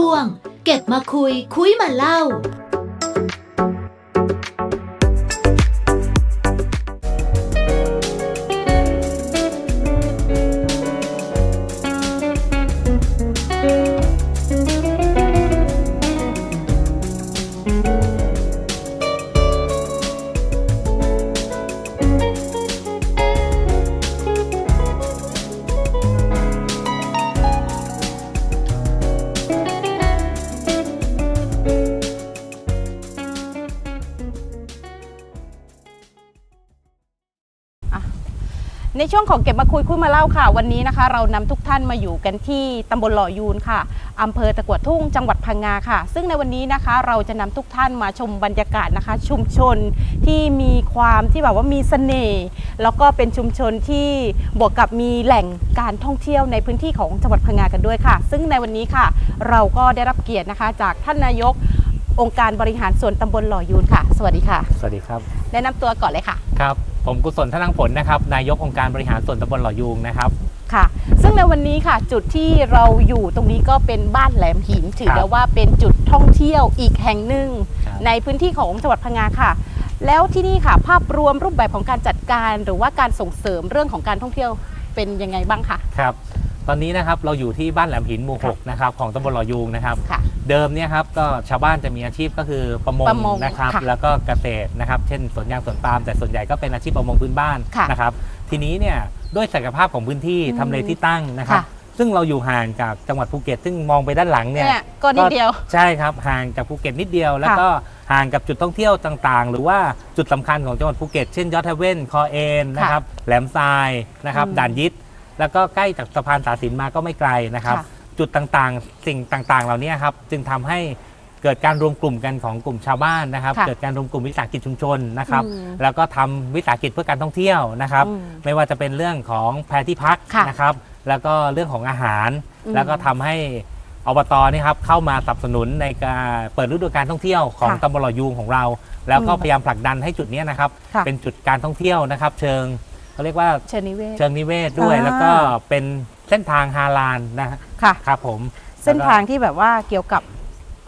ช่วง เก็บมาคุย คุยมาเล่า ในช่วงของเก็บมาคุยคุยมาเล่าค่ะ วันนี้นะคะ เรานำทุกท่านมาอยู่กันที่ตำบลหล่อยูนค่ะอำเภอตะกัวทุ่งจังหวัดพังงาค่ะ ซึ่งในวันนี้นะคะ เราจะนำทุกท่านมาชมบรรยากาศนะคะ ชุมชนที่มีความที่แบบว่ามีเสน่ห์แล้วก็เป็นชุมชนที่บวกกับมีแหล่งการท่องเที่ยวในพื้นที่ของจังหวัดพังงากันด้วยค่ะ ซึ่งในวันนี้ค่ะ เราก็ได้รับเกียรตินะคะ จากท่านนายกองค์การบริหารส่วนตำบลหล่อยูนค่ะ สวัสดีค่ะ สวัสดีครับ แนะนำตัวก่อนเลยค่ะ ครับ ผมกุศลธนังผลนะครับ นายกองค์การบริหารส่วนตำบลหล่อยูงนะครับ ค่ะ ซึ่งในวันนี้ค่ะ จุดที่เราอยู่ตรงนี้ก็เป็นบ้านแหลมหิน ถือครับได้ว่าเป็นจุดท่องเที่ยวอีกแห่งหนึ่ง ครับ ในพื้นที่ของจังหวัดพังงาค่ะ แล้วที่นี่ค่ะ ภาพรวมรูปแบบของการจัดการ หรือว่าการส่งเสริมเรื่องของการท่องเที่ยวเป็นยังไงบ้างคะ ครับ ตอนนี้นะครับเราอยู่ที่บ้านแหลมหินหมู่ครับ6นะครับของตำบลหล่อยูงนะครับ ค่ะ เดิมเนี่ยครับก็ชาวบ้านจะมีอาชีพก็คือประมงประมงนะครับ ค่ะแล้วก็เกษตรนะครับ เช่นสวนยางสวนปาล์มแต่ส่วนใหญ่ก็เป็นอาชีพประมงพื้นบ้านค่ะนะครับ ทีนี้เนี่ยด้วยศักยภาพของพื้นที่อืมทำเลที่ตั้งนะครับ ค่ะ ซึ่งเราอยู่ห่างจากจังหวัดภูเก็ต ซึ่งมองไปด้านหลังเนี่ย เนี่ยก็นิดเดียว ใช่ครับห่างจากภูเก็ตนิดเดียว แล้วก็ห่างกับจุดท่องเที่ยวต่างๆ หรือว่าจุดสำคัญของจังหวัดภูเก็ต เช่นยอดทเว่นคอเอนนะครับแหลมทรายนะครับอืมด่านยิด แล้วก็ใกล้จากสะพานตากสินมาก็ไม่ไกลนะครับ ค่ะ จุดต่างๆ สิ่งต่างๆ เหล่านี้ครับจึงทำให้เกิดการรวมกลุ่มกันของกลุ่มชาวบ้านนะครับ ค่ะเกิดการรวมกลุ่มวิสาหกิจชุมชนนะครับ อืมแล้วก็ทำวิสาหกิจเพื่อการท่องเที่ยวนะครับ อืมไม่ว่าจะเป็นเรื่องของแพรที่พักค่ะนะครับ แล้วก็เรื่องของอาหาร อืมแล้วก็ทำให้อบตนี่ครับเข้ามาสนับสนุนในการเปิดฤดูการท่องเที่ยวของค่ะตำบลหล่อยูงของเรา แล้วก็อืมพยายามผลักดันให้จุดเนี้ยนะครับ ค่ะ เป็นจุดการท่องเที่ยวนะครับ เชิง เขาเรียกว่าเชิญนิเวศ เชิงนิเวศด้วย อ่า แล้วก็เป็นเส้นทางฮาลานนะฮะค่ะ ครับผมเส้นแล้วก็ทางที่แบบว่าเกี่ยวกับ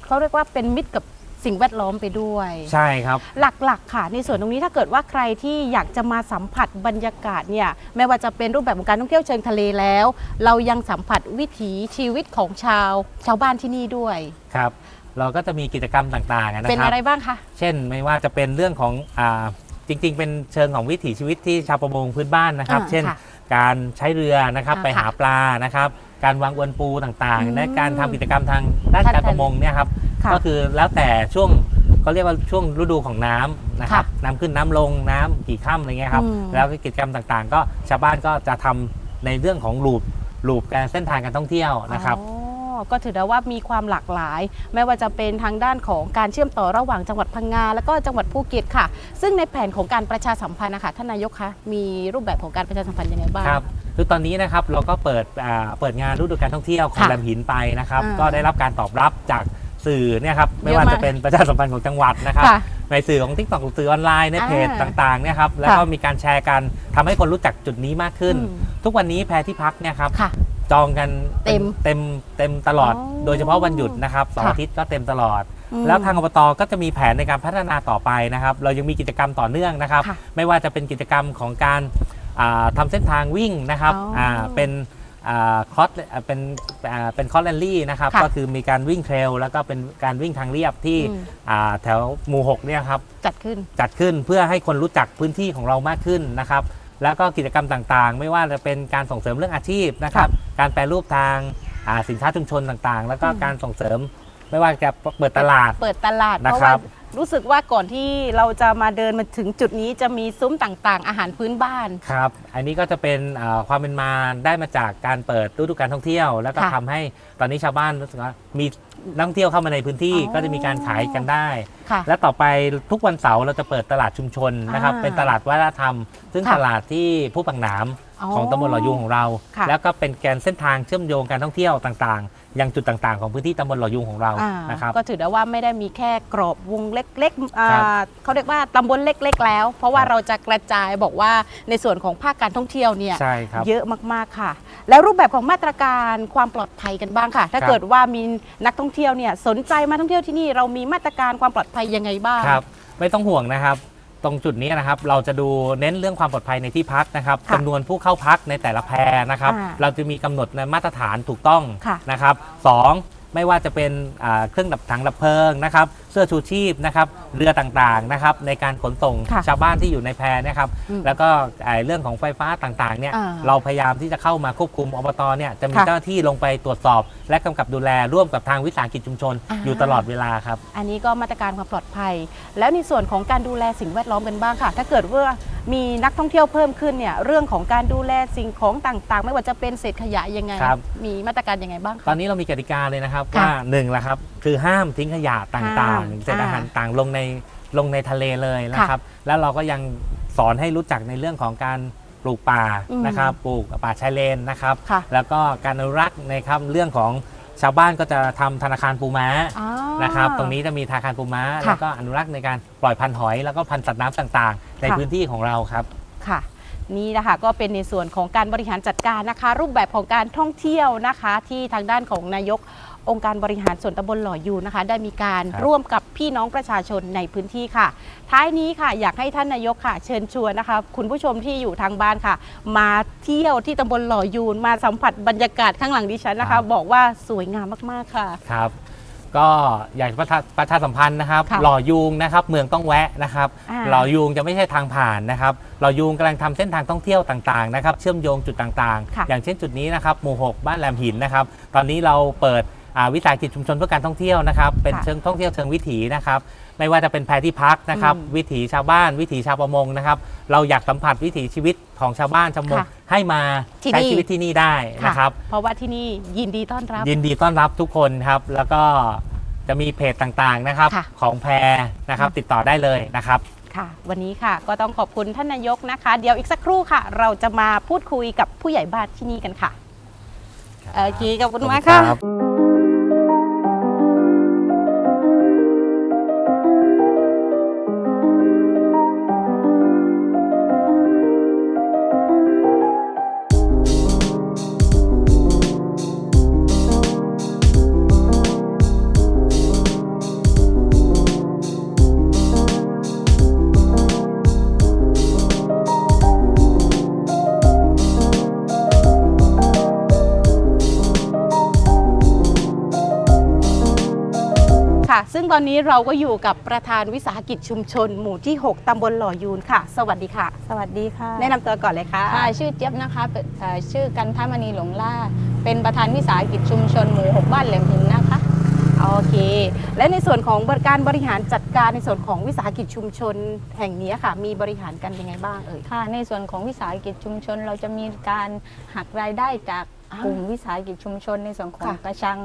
เขาเรียกว่าเป็นมิตรกับสิ่งแวดล้อมไปด้วย ใช่ครับ หลักๆ ค่ะ ในส่วนตรงนี้ถ้าเกิดว่าใครที่อยากจะมาสัมผัสบรรยากาศเนี่ยไม่ว่าจะเป็นรูปแบบของการท่องเที่ยวเชิงทะเลแล้ว เรายังสัมผัสวิถีชีวิตของชาว ชาวบ้านที่นี่ด้วย ครับ เราก็จะมีกิจกรรมต่างๆนะเป็นครัอะไรบ้างคะ เช่นไม่ว่าจะเป็นเรื่องของอ่า จริงๆ เป็นเชิงของวิถีชีวิตที่ชาวประมงพื้นบ้านนะครับ อ่าเช่น ค่ะการใช้เรือนะครับอ่าไปหาค่ะปลานะครับ การวางอวนปูต่างอืมๆ และการทำกิจกรรมทางด้านท่านการประมงเนี่ยครับค่ะก็คือแล้วแต่ช่วงเขาเรียกว่าช่วงฤดูของน้ำนะครับค่ะน้ำขึ้นน้ำลงน้ำกี่ค่ำอะไรเงี้ยครับอืม แล้วก็กิจกรรมต่างๆ ก็ชาวบ้านก็จะทำในเรื่องของลูปลูปการเส้นทางการท่องเที่ยวนะครับ อ๋อ ก็ถือได้ว่ามีความหลากหลาย ไม่ว่าจะเป็นทางด้านของการเชื่อมต่อระหว่างจังหวัดพังงาแล้วก็จังหวัดภูเก็ตค่ะ ซึ่งในแผนของการประชาสัมพันธ์นะคะท่านนายกคะมีรูปแบบของการประชาสัมพันธ์ยังไงบ้าง ครับคือตอนนี้นะครับเราก็เปิดอ่าเปิดงานฤดูการท่องเที่ยวของค่ะแหลมหินไปนะครับ อ่าก็ได้รับการตอบรับจากสื่อเนี่ยครับไม่เยอะว่ามาจะกเป็นประชาสัมพันธ์ของจังหวัดนะครับ ค่ะในสื่อของทิกตอกสื่อออนไลน์ในเพจอ่าต่างๆเนี่ยครับแล้วก็ค่ะมีการแชร์กันทำให้คนรู้จักจุดนี้มากขึ้น อืมทุกวันนี้แพรที่พักเนี่ยครับค่ะ จองกันเต็มเต็มเต็มตลอดอ๋อโดยเฉพาะวันหยุดนะครับเสาร์ค่ะอาทิตย์ก็เต็มตลอดอืมแล้วทางอบตก็จะมีแผนในการพัฒนาต่อไปนะครับ เรายังมีกิจกรรมต่อเนื่องนะครับค่ะไม่ว่าจะเป็นกิจกรรมของการอ่าทำาเส้นทางวิ่งนะครับอ๋ออ่าเป็นคอสเป็นอ่าเป็นคอสแลนลี่นะครับค่ะก็คือมีการวิ่งเทรลแล้วก็เป็นการวิ่งทางเรียบที่อืมอ่าแถวหมู่6เนี่ยครับจัดขึ้นจัดขึ้นเพื่อให้คนรู้จักพื้นที่ของเรามากขึ้นนะครับ แล้วก็กิจกรรมต่างๆ ไม่ว่าจะเป็นการส่งเสริมเรื่องอาชีพนะครับ การแปรรูปทางอ่าสินค้าชุมชนต่างๆ แล้วก็อืมการส่งเสริมไม่ว่าจะเปิดตลาดเปิดตลาดนะเพราะครัว่าบ รู้สึกว่าก่อนที่เราจะมาเดินมาถึงจุดนี้จะมีซุ้มต่างๆ อาหารพื้นบ้าน ครับ อันนี้ก็จะเป็นอ่าความเป็นมาได้มาจากการเปิดฤดูการท่องเที่ยว แล้วก็ค่ะทำให้ตอนนี้ชาวบ้านรู้สึกว่ามีนักท่องเที่ยวเข้ามาในพื้นที่อ๋อ ก็จะมีการขายกันได้ ค่ะ และต่อไปทุกวันเสาร์เราจะเปิดตลาดชุมชนนะครับ อ่าเป็นตลาดวัฒนธรรม ซึ่งค่ะตลาดที่ผู้ปังหนามอ๋อของตำบลหล่อยูงของเรา ค่ะ แล้วก็เป็นแกนเส้นทางเชื่อมโยงการท่องเที่ยวต่างๆ ยังจุดต่างๆ ของพื้นที่ตำบลหล่อยูงของเราอ่านะครับ ก็ถือได้ว่าไม่ได้มีแค่กรอบวงเล็กๆอ่าครับเขาเรียกว่าตำบลเล็กๆแล้ว เพราะว่าครับ เราจะกระจายบอกว่าในส่วนของภาคการท่องเที่ยวเนี่ย ใช่ครับ เยอะมาก ๆ ค่ะ แล้วรูปแบบของมาตรการความปลอดภัยกันบ้างค่ะ ถ้าครับ เกิดว่ามีนักท่องเที่ยวเนี่ยสนใจมาท่องเที่ยวที่นี่เรามีมาตรการความปลอดภัยยังไงบ้าง ครับ ไม่ต้องห่วงนะครับ ตรงจุดนี้นะครับเราจะดูเน้นเรื่องความปลอดภัยในที่พักนะครับค่ะจำนวนผู้เข้าพักในแต่ละแพรนะครับ อ่าเราจะมีกำหนดในมาตรฐานถูกต้องค่ะนะครับสอง ไม่ว่าจะเป็นอ่าเครื่องดับถังดับเพลิงนะครับเสื้อชูชีพนะครับเรือต่างๆนะครับในการขนส่งค่ะชาวบ้านที่อยู่ในแพรนะครับอืมแล้วก็ไอ้เรื่องของไฟฟ้าต่างๆเนี่ยอ่าเราพยายามที่จะเข้ามาควบคุมอบตเนี่ยจะมีค่ะเจ้าหน้าที่ลงไปตรวจสอบ และกำกับดูแลร่วมกับทางวิสาหกิจชุมชนอ่าอยู่ตลอดเวลาครับ อันนี้ก็มาตรการความปลอดภัย แล้วในส่วนของการดูแลสิ่งแวดล้อมกันบ้างค่ะ ถ้าเกิดว่า มีนักท่องเที่ยวเพิ่มขึ้นเนี่ยเรื่องของการดูแลสิ่งของต่างๆ ไม่ว่าจะเป็นเศษขยะยังไง ครับ มีมาตรการยังไงบ้างตอคะนนี้เรามีกติกาเลยนะครับค่ะว่าหนึ่งละครับคือห้ามทิ้งขยะต่าห้างมๆเศษอาหารอ่าต่างลงในลงในทะเลเลยนะครับ แล้วเราก็ยังสอนให้รู้จักในเรื่องของการปลูกป่าอืมนะครับ ปลูกป่าชายเลนนะครับ ค่ะแล้วก็การอนุรักษ์นะครับเรื่องของชาวบ้านก็จะทำธนาคารปูม้าอ๋อ นะครับตรงนี้จะมีธนาคารปูม้า ค่ะ แล้วก็อนุรักษ์ในการปล่อยพันธุ์หอยแล้วก็พันธุ์สัตว์น้ำต่างๆ ในค่ะพื้นที่ของเราครับ ค่ะ นี่นะคะก็เป็นในส่วนของการบริหารจัดการนะคะ รูปแบบของการท่องเที่ยวนะคะ ที่ทางด้านของนายกองค์การบริหารส่วนตำบลหล่อยูนะคะ ได้มีการครับ ร่วมกับพี่น้องประชาชนในพื้นที่ค่ะ ท้ายนี้ค่ะ อยากให้ท่านนายกค่ะ เชิญชวนนะคะ คุณผู้ชมที่อยู่ทางบ้านค่ะ มาเที่ยวที่ตำบลหล่อยูนมาสัมผัสบรรยากาศข้างหลังดิฉันนะคะ บอกว่าสวยงามมากๆค่ะ ครับ ก็อยากจะประชาประชาสัมพันธ์นะครับ ค่ะหล่อยูงนะครับเมืองต้องแวะนะครับ อ่า หล่อยูงจะไม่ใช่ทางผ่านนะครับหล่อยูงกำลังทำเส้นทางท่องเที่ยวต่างๆนะครับเชื่อมโยงจุดต่างค่ะๆอย่างเช่นจุดนี้นะครับหมู่ 6 บ้านแหลมหินนะครับ ตอนนี้เราเปิด อ่าวิสาหกิจชุมชนเพื่อการท่องเที่ยวนะครับเป็นค่ะเชิงท่องเที่ยวเชิงวิถีนะครับไม่ว่าจะเป็นแพที่พักนะครับอืมวิถีชาวบ้าน วิถีชาวประมงนะครับเราอยากสัมผัสวิถีชีวิตของชาวบ้านชาวประมงค่ะให้มาที่ใช้นี่ ชีวิตที่นี่ได้นะครับ เพราะว่าที่นี่ยินดีต้อนรับ ยินดีต้อนรับทุกคนครับ แล้วก็จะมีเพจต่างๆนะครับ ค่ะของแพรนะครับติดต่อได้เลยนะครับ ค่ะ วันนี้ค่ะก็ต้องขอบคุณท่านนายกนะคะ เดี๋ยวอีกสักครู่ค่ะ เราจะมาพูดคุยกับผู้ใหญ่บ้านที่นี่กันค่ะ โอเคขอบคุณมากค่ะค่ะ ซึ่งตอนนี้เราก็อยู่กับประธานวิสาหกิจชุมชน หมู่ที่ 6 ตำบลหล่อยูนค่ะ สวัสดีค่ะ สวัสดีค่ะแนะนำตัวก่อนเลยค่ะ ค่ะชื่อเจี๊ยบนะคะเป็นเอ่อชื่อกันทามณีหลงล่า เป็นประธานวิสาหกิจชุมชนหมู่6บ้านแหลมหินนะคะ โอเค และในส่วนของการบริหารจัดการในส่วนของวิสาหกิจชุมชนแห่งนี้ค่ะ มีบริหารกันยังไงบ้างเอ่ย ค่ะ ในส่วนของวิสาหกิจชุมชน เราจะมีการหักรายได้จากอ่ากลุ่มวิสาหกิจชุมชนในส่วนของค่ะ กระชัง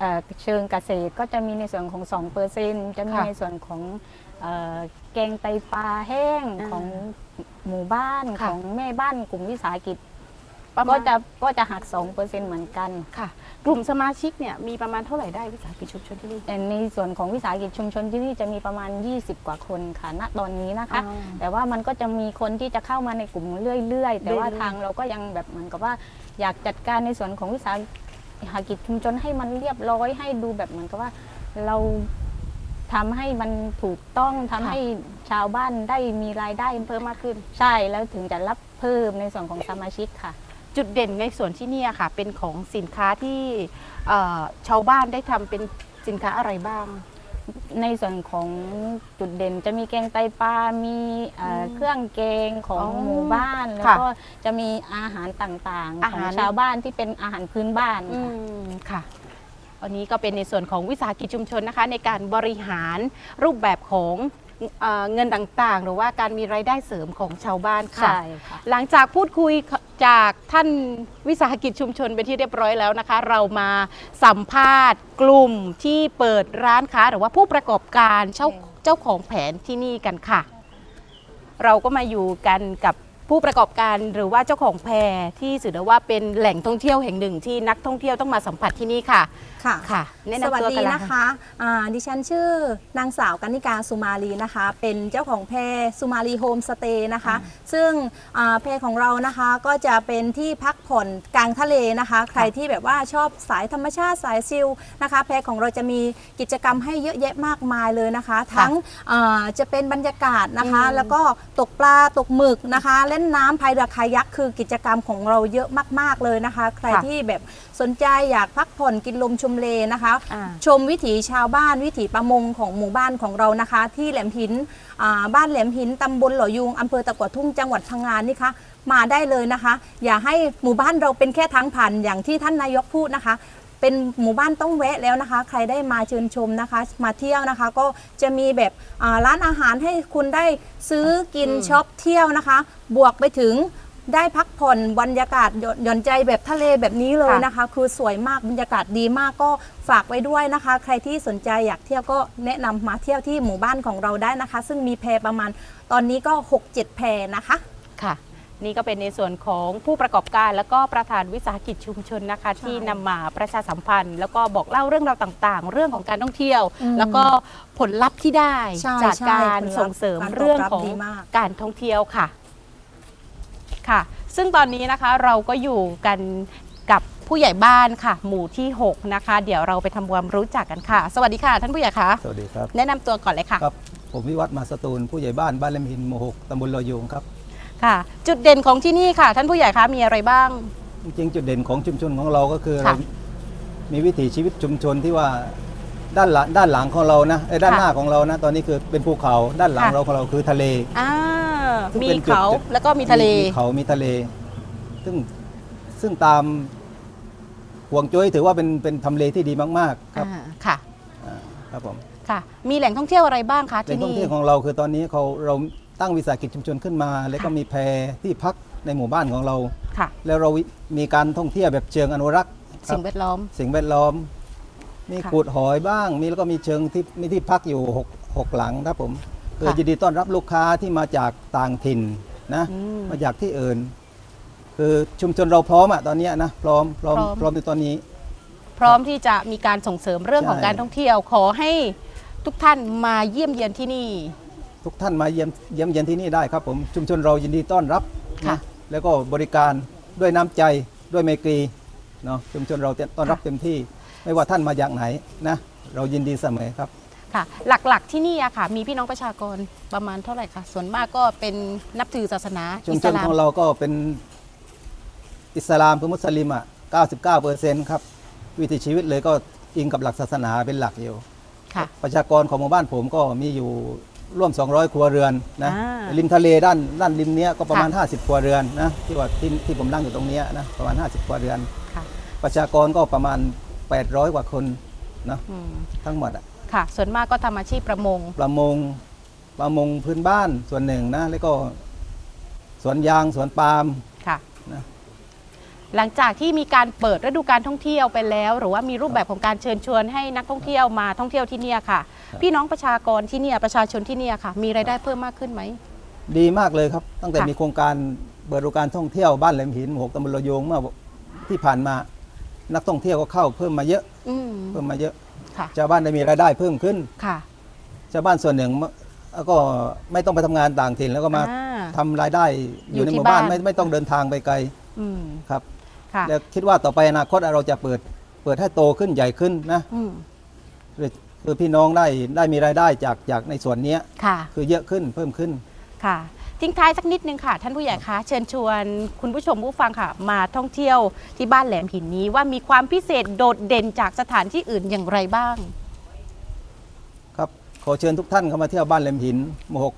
เอ่อเชิงเกษตรก็จะมีในส่วนของ 2เปอร์เซ็นจะมีค่ะในส่วนของเอ่อแกงไตปลาแห้งอ่าของหมู่บ้านค่ะ ของแม่บ้านกลุ่มวิสาหกิจประมาก็ณจะก็จะหัก2เปอร์เซ็นเหมือนกัน ค่ะ กลุ่มสมาชิกเนี่ยมีประมาณเท่าไหร่ได้วิสาหกิจชุมชนที่นี่ แต่ในส่วนของวิสาหกิจชุมชนที่นี่จะมีประมาณ 20 กว่าคนค่ะณตอนนี้นะคะ อ๋อแต่ว่ามันก็จะมีคนที่จะเข้ามาในกลุ่มเรื่อยๆ แต่ว่าเรื่อยๆ ทางเราก็ยังแบบเหมือนกับว่าอยากจัดการในส่วนของวิสาห หากิจชุมชนให้มันเรียบร้อยให้ดูแบบเหมือนกับว่า เราทำให้มันถูกต้องทำให้ชาวบ้านได้มีรายได้เพิ่มมากขึ้น ใช่แล้วถึงจะรับเพิ่มในส่วนของสมาชิกค่ะ จุดเด่นในส่วนที่เนี่ยค่ะ เป็นของสินค้าที่เอ่อชาวบ้านได้ทำเป็นสินค้าอะไรบ้าง ในส่วนของจุดเด่นจะมีแกงไตปลา มีเอ่ออมเครื่องแกงของอ๋อหมู่บ้าน แล้วค่ะก็จะมีอาหารต่างๆ อาของหาร ชาวบ้านที่เป็นอาหารพื้นบ้านอืค่ะ มค่ะวันนี้ก็เป็นในส่วนของวิสาหกิจชุมชนนะคะ ในการบริหารรูปแบบของ เอ่อเงินต่างๆ หรือว่าการมีรายได้เสริมของชาวบ้านค่ะ ใช่ค่ะ หลังจากพูดคุยจากท่านวิสาหกิจชุมชนเป็นที่เรียบร้อยแล้วนะคะ เรามาสัมภาษณ์กลุ่มที่เปิดร้านค้า หรือว่าผู้ประกอบการเจ้าเจ้าของแผนที่นี่กันค่ะ เราก็มาอยู่กันกับ ผู้ประกอบการหรือว่าเจ้าของแพรที่ถือได้ว่าเป็นแหล่งท่องเที่ยวแห่งหนึ่งที่นักท่องเที่ยวต้องมาสัมผัสที่นี่ค่ะ ค่ะ ค่ะแนะสนำวัสตัวดีกันเลยนะคะอ่าดิฉันชื่อนางสาวกันนิกาสุมาลีนะคะ เป็นเจ้าของแพรสุมาลีโฮมสเตย์นะคะ ซึ่งอ่าแพรของเรานะคะก็จะเป็นที่พักผ่อนกลางทะเลนะคะ ใครที่แบบว่าชอบสายธรรมชาติสายซิลนะคะ แพรของเราจะมีกิจกรรมให้เยอะแยะมากมายเลยนะคะ ทั้งอ่าจะเป็นบรรยากาศนะคะอืมแล้วก็ตกปลาตกหมึกนะคะ เล่นน้ำพายเรือคายักคือกิจกรรมของเราเยอะมาก ๆ เลยนะคะ ใครค่ะที่แบบสนใจอยากพักผ่อนกินลมชมเลนะคะ อ่า ชมวิถีชาวบ้านวิถีประมงของหมู่บ้านของเรานะคะ ที่แหลมหินอ่าบ้านแหลมหินตำบลหล่อยุงอำเภอตะกัวทุ่งจังหวัดพังงานนี่คะมาได้เลยนะคะ อย่าให้หมู่บ้านเราเป็นแค่ทางผ่านอย่างที่ท่านนายกพูดนะคะ เป็นหมู่บ้านต้องแวะแล้วนะคะ ใครได้มาเชิญชมนะคะ มาเที่ยวนะคะ ก็จะมีแบบอ่าร้านอาหารให้คุณได้ซื้อกินอืมช็อปเที่ยวนะคะ บวกไปถึงได้พักผ่อนบรรยากาศหย่อนหย่อนใจแบบทะเลแบบนี้เลยนะคะ คือสวยมากบรรยากาศดีมากก็ฝากไว้ด้วยนะคะ ใครที่สนใจอยากเที่ยวก็แนะนำมาเที่ยวที่หมู่บ้านของเราได้นะคะ ซึ่งมีแพประมาณตอนนี้ก็ 6-7 แพนะคะ ค่ะ นี่ก็เป็นในส่วนของผู้ประกอบการ แล้วก็ประธานวิสาหกิจชุมชนนะคะใช่ที่นำมาประชาสัมพันธ์ แล้วก็บอกเล่าเรื่องราวต่างๆ เรื่องของการท่องเที่ยว อืมแล้วก็ผลลัพธ์ที่ได้ใช่จากใช่การผลลัพธ์ส่งเสริมการตอบรับเรื่องของดีมาก การท่องเที่ยวค่ะค่ะ ซึ่งตอนนี้นะคะเราก็อยู่กันกับผู้ใหญ่บ้านค่ะ หมู่ที่6นะคะ เดี๋ยวเราไปทำความรู้จักกันค่ะ สวัสดีค่ะ ท่านผู้ใหญ่คะสวัสดีครับ แนะนำตัวก่อนเลยค่ะ ครับ ผมวิวัฒน์มาสตูลผู้ใหญ่บ้านบ้านเลมหินหมู่หกตำบลลอยยูงครับ ค่ะ จุดเด่นของที่นี่ค่ะ ท่านผู้ใหญ่คะมีอะไรบ้าง จริงๆจุดเด่นของชุมชนของเราก็คือค่ะเรามีวิถีชีวิตชุมชนที่ว่าด้านหลังด้านหลังของเรานะไอ้ยด้านค่ะหน้าของเรานะ ตอนนี้คือเป็นภูเขาด้านหลังค่ะ เราของเราคือทะเล อ่าซึ่งมีเป็นจุดเขาแล้วก็มีทะเล มีเขามีทะเล ซึ่งซึ่งตามห่วงจุ้ยถือว่าเป็นเป็นทำเลที่ดีมากๆครับอ่าค่ะ อ่าครับผมค่ะ มีแหล่งท่องเที่ยวอะไรบ้างคะแหล่ที่งท่องนี่ เที่ยวของเราคือตอนนี้เขาเรา ตั้งวิสาหกิจชุมชนขึ้นมา แล้วก็มีแพที่พักในหมู่บ้านของเรา ค่ะ แล้วเรามีการท่องเที่ยวแบบเชิงอนุรักษ์ครัสิ่บงแวดล้อม สิ่งแวดล้อม มีค่ะขูดหอยบ้าง มีแล้วก็มีเชิงที่มีที่พักอยู่หกหกหลังครับผมคือค่ะยินดีต้อนรับลูกค้าที่มาจากต่างถิ่นนะอืมมาจากที่อื่น คือชุมชนเราพร้อมอะตอนเนี้ยนะพร้อมพร้อมพร้อม พร้อมในตอนนี้ พร้อมที่จะมีการส่งเสริมเรื่องของใช่ การท่องเที่ยว ขอให้ทุกท่านมาเยี่ยมเยียนที่นี่ ทุกท่านมาเยี่ยมเยี่ยมเยียนที่นี่ได้ครับผมชุมชนเรายินดีต้อนรับค่ะ นะแล้วก็บริการด้วยน้ำใจด้วยไมตรีเนาะชุมชนเราต้อนรับเต็มที่ ไม่ว่าท่านมาจากไหนนะเรายินดีเสมอครับ ค่ะ หลักๆที่นี่อะค่ะ มีพี่น้องประชากรประมาณเท่าไหร่คะส่วนมากก็เป็นนับถือศาสนาชุมอิชสนลามของเราก็เป็นอิสลามคือมุสลิมอะ 99เปอร์เซ็นต์ครับ วิถีชีวิตเลยก็อิงกับหลักศาสนาเป็นหลักอยู่ ค่ะ ประชากรของหมู่บ้านผมก็มีอยู่ ร่วม 200 ครัวเรือนนะอ่าริมทะเลด้านด้านริมเนี้ยก็ประมาณ ค่ะ 50 ครัวเรือนนะที่ว่าที่ที่ผมนั่งอยู่ตรงเนี้ยนะประมาณ 50 ครัวเรือน ค่ะประชากรก็ประมาณ 800 กว่าคนนะอืมทั้งหมดอะค่ะ ส่วนมากก็ทำอาชีพประมง ประมงประมงพื้นบ้านส่วนหนึ่งนะแล้วก็สวนยางสวนปาล์มค่ะ นะ หลังจากที่มีการเปิดฤดูการท่องเที่ยวไปแล้ว หรือว่ามีรูปแบบของการเชิญชวนให้นักท่องเที่ยวมาท่องเที่ยวที่เนี่ยค่ะ พี่น้องประชากรที่เนี่ยประชาชนที่เนี่ยค่ะ มีรายได้เพิ่มมากขึ้นไหม ดีมากเลยครับ ตั้งแต่ค่ะ มีโครงการเปิดโอกาสท่องเที่ยวบ้านแหลมหินหมู่หกตำบลระโยงเมื่อที่ผ่านมา นักท่องเที่ยวก็เข้าเพิ่มมาเยอะอืมเพิ่มมาเยอะค่ะชาวบ้านได้มีรายได้เพิ่มขึ้นค่ะ ชาวบ้านส่วนหนึ่งก็ไม่ต้องไปทำงานต่างถิ่นแล้วก็มาอ่าทำรายได้ออยู่ยู่ในที่หมู่บ้านบ้าน ไม่ไม่ต้องเดินทางไปไกลอืม ครับ ค่ะ แล้วคิดว่าต่อไปอนาคตเราจะเปิดเปิดให้โตขึ้นใหญ่ขึ้นนะอืมคือคือพี่น้องได้ได้มีรายได้จากจากในส่วนเนี้ยค่ะ คือเยอะขึ้นเพิ่มขึ้นค่ะทิ้งท้ายสักนิดนึงค่ะ ท่านผู้ใหญ่คะเชิญชวนคุณผู้ชมผู้ฟังค่ะ มาท่องเที่ยวที่บ้านแหลมหินนี้ว่ามีความพิเศษโดดเด่นจากสถานที่อื่นอย่างไรบ้าง ครับขอเชิญทุกท่านเข้ามาเที่ยวบ้านแหลมหินหมู่หก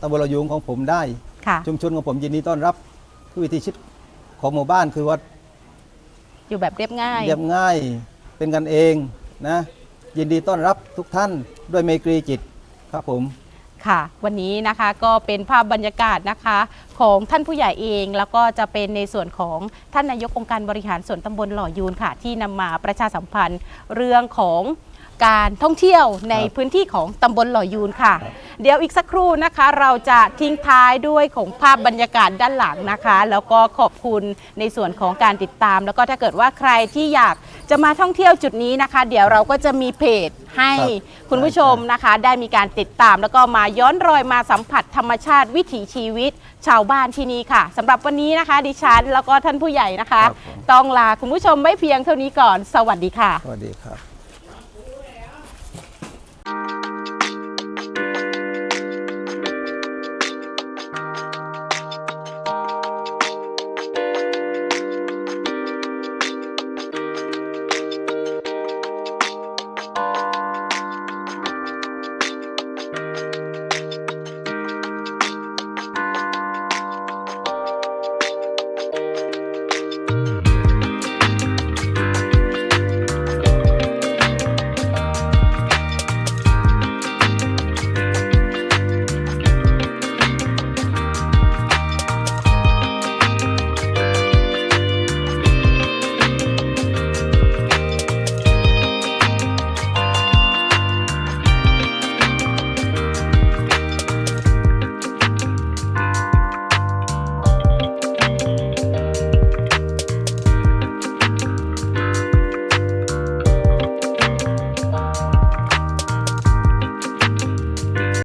ตำบลระยุงของผมได้ ค่ะ ชุมชนของผมยินดีต้อนรับคือวิถีชีวิตของหมู่บ้านคือว่า อยู่แบบเรียบง่าย เรียบง่ายเป็นกันเองนะยินดีต้อนรับทุกท่านด้วยไมตรีจิตครับผมค่ะ วันนี้นะคะก็เป็นภาพบรรยากาศนะคะของท่านผู้ใหญ่เอง แล้วก็จะเป็นในส่วนของท่านนายกองค์การบริหารส่วนตำบลหล่อยูนค่ะ ที่นำมาประชาสัมพันธ์เรื่องของ การท่องเที่ยวในครับพื้นที่ของตำบลหล่อยูนค่ะครับเดี๋ยวอีกสักครู่นะคะ เราจะทิ้งท้ายด้วยของภาพบรรยากาศด้านหลังนะคะ แล้วก็ขอบคุณในส่วนของการติดตาม แล้วก็ถ้าเกิดว่าใครที่อยากจะมาท่องเที่ยวจุดนี้นะคะ เดี๋ยวเราก็จะมีเพจให้ครับคุณผู้ชมนะคะ ได้มีการติดตาม แล้วก็มาย้อนรอยมาสัมผัสธรรมชาติวิถีชีวิต ชาวบ้านที่นี่ค่ะสำหรับวันนี้นะคะ ดิฉันแล้วก็ท่านผู้ใหญ่นะคะครับผมต้องลาคุณผู้ชมไม่เพียงเท่านี้ก่อน สวัสดีค่ะ สวัสดีครับ thank you